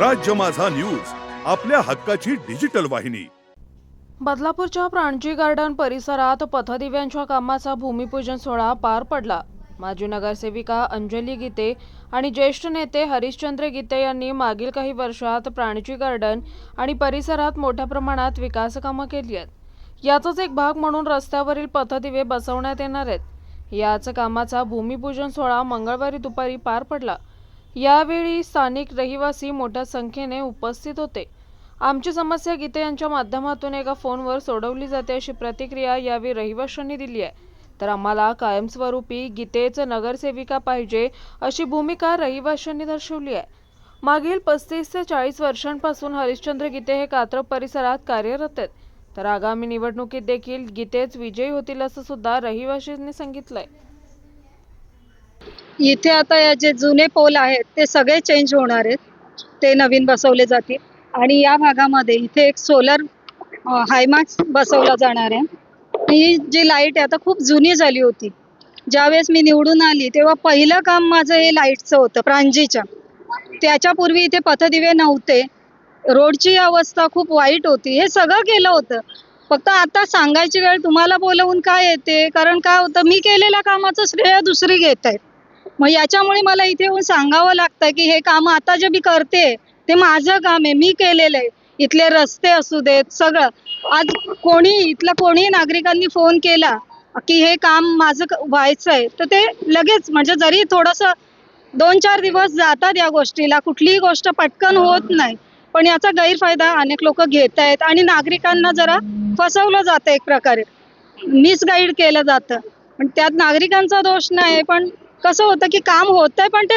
राज्य माझा न्यूज आपल्या हक्काची डिजिटल वाहिनी. बदलापूरच्या प्राणजी गार्डन परिसरात पथदिव्यांच्या कामाचा भूमिपूजन सोहळा पार पडला. माजी नगरसेविका अंजली गीते आणि ज्येष्ठ नेते हरिश्चंद्र गीते यांनी मागील काही वर्षात प्राणजी गार्डन आणि परिसरात मोठ्या प्रमाणात विकासकामं केली आहेत. याचाच एक भाग म्हणून रस्त्यावरील पथदिवे बसवण्यात येणार आहेत. याच कामाचा भूमिपूजन सोहळा मंगळवारी दुपारी पार पडला. यावेळी स्थानिक रहिवासी मोठ्या संख्येने उपस्थित होते. आमची समस्या गीते यांच्या माध्यमातून एका फोनवर सोडवली जाते अशी प्रतिक्रिया यावेळी रहिवाशांनी दिली आहे. तर आम्हाला कायमस्वरूपी गीतेचं नगरसेविका पाहिजे अशी भूमिका रहिवाशांनी दर्शवली आहे. मागील पस्तीस ते चाळीस वर्षांपासून हरिश्चंद्र गीते हे कात्रप परिसरात कार्यरत आहेत. तर आगामी निवडणुकीत देखील गीतेच विजयी होतील असं सुद्धा रहिवाशांनी सांगितलंय. इथे आता या जे जुने पोल आहेत ते सगळे चेंज होणार आहेत. ते नवीन बसवले जातील. आणि या भागामध्ये इथे एक सोलर हायमाक्स बसवला जाणार आहे. ही जी लाइट आहे आता खूप जुनी झाली होती. ज्यावेळेस मी निवडून आली तेव्हा पहिलं काम माझं हे लाईटचं होतं प्रांजीच्या. त्याच्यापूर्वी इथे पथदिवे नव्हते. रोडची अवस्था खूप वाईट होती. हे सगळं केलं होतं. फक्त आता सांगायची वेळ तुम्हाला बोलवून काय येते? कारण काय होतं? मी केलेल्या कामाचं श्रेय दुसरी घेत आहेत मग याच्यामुळे मला इथे येऊन सांगावं लागतं की हे काम आता जे मी करते ते माझं काम आहे मी केलेलं आहे. इथले रस्ते असू देत सगळं. आज कोणी इथल्या कोणी नागरिकांनी फोन केला की हे काम माझं व्हायचं आहे तर ते लगेच म्हणजे जरी थोडस दोन चार दिवस जातात या गोष्टीला कुठलीही गोष्ट पटकन होत नाही पण याचा गैरफायदा अनेक लोक घेत आहेत आणि नागरिकांना जरा फसवलं जातं एक प्रकारे. मिसगाईड केलं जातं. पण त्यात नागरिकांचा दोष नाही पण कसं होतं की काम होतंय पण ते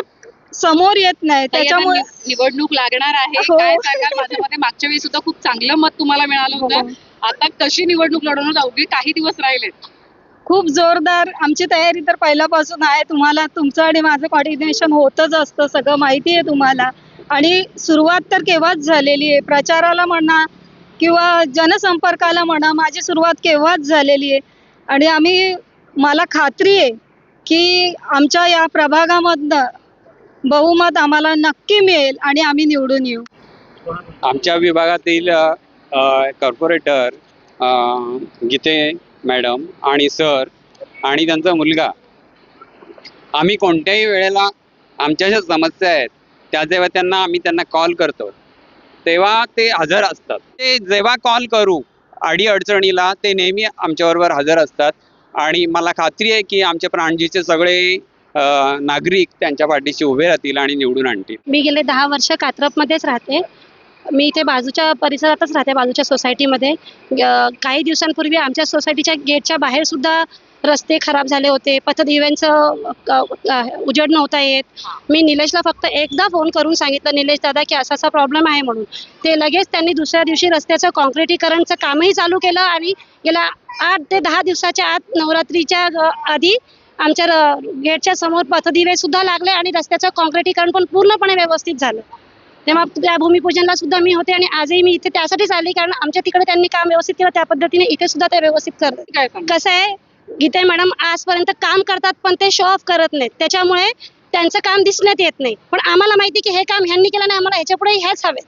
समोर येत नाही. त्याच्यामुळे निवडणूक लागणार आहे. हो. काय सांगाल? माझ्या मते मागच्या वेळी सुद्धा खूप चांगलं मत तुम्हाला मिळालं हो. होतं. आता कशी निवडणूक लढवणार? अवघे काही दिवस राहिलेत. खूप जोरदार आमची तयारी तर पहिल्यापासून आहे. तुम्हाला तुमचं आणि माझं कॉर्डिनेशन होतच असतं. सगळं माहिती आहे तुम्हाला. आणि सुरुवात तर केव्हाच झालेली आहे? प्रचाराला म्हणा किंवा जनसंपर्काला म्हणा माझी सुरुवात केव्हाच झालेली आहे? आणि आम्ही मला खात्री आहे की आमच्या या प्रभागामधनं बहुमत आम्हाला नक्की मिळेल आणि आम्ही निवडून येऊ. आमच्या विभागातील कॉर्पोरेटर गीते मॅडम आणि सर आणि त्यांचा मुलगा आम्ही कोणत्याही वेळेला आमच्या ज्या समस्या आहेत त्या जेव्हा त्यांना आम्ही त्यांना कॉल करतो तेव्हा ते हजर असतात. ते जेव्हा कॉल करू अडी अडचणीला ते नेहमी आमच्याबरोबर हजर असतात. आणि मला खात्री आहे की आमच्या प्राणजीचे सगळे नागरिक त्यांच्या पाठीशी उभे राहतील आणि निवडून आणतील. मी गेले दहा वर्ष कात्रपमध्येच राहते. मी इथे बाजूच्या परिसरातच राहते बाजूच्या सोसायटीमध्ये. काही दिवसांपूर्वी आमच्या सोसायटीच्या गेटच्या बाहेर सुद्धा रस्ते खराब झाले होते पथदिव्यांचं उजेड नव्हता येत. मी निलेशला फक्त एकदा फोन करून सांगितलं निलेश दादा की असा असा प्रॉब्लेम आहे म्हणून. ते लगेच त्यांनी दुसऱ्या दिवशी रस्त्याचं कॉन्क्रिटीकरणचं कामही चालू केलं आणि गेल्या आठ ते दहा दिवसाच्या आत नवरात्रीच्या आधी आमच्या गेटच्या समोर पथदिवे सुद्धा लागले आणि रस्त्याचं कॉन्क्रिटीकरण पण पूर्णपणे व्यवस्थित झालं. तेव्हा त्या भूमिपूजनला सुद्धा मी होते आणि आजही मी इथे त्यासाठीच आली कारण आमच्या तिकडे त्यांनी काम व्यवस्थित केलं त्या पद्धतीने इथे सुद्धा ते व्यवस्थित सांगाल कसं आहे? गीते मॅडम आजपर्यंत काम करतात पण ते शो ऑफ करत नाहीत. त्याच्यामुळे त्यांचं काम दिसण्यात येत नाही. पण आम्हाला माहिती की हे काम ह्यांनी केलं नाही आम्हाला ह्याच्या पुढे ह्याच हवेत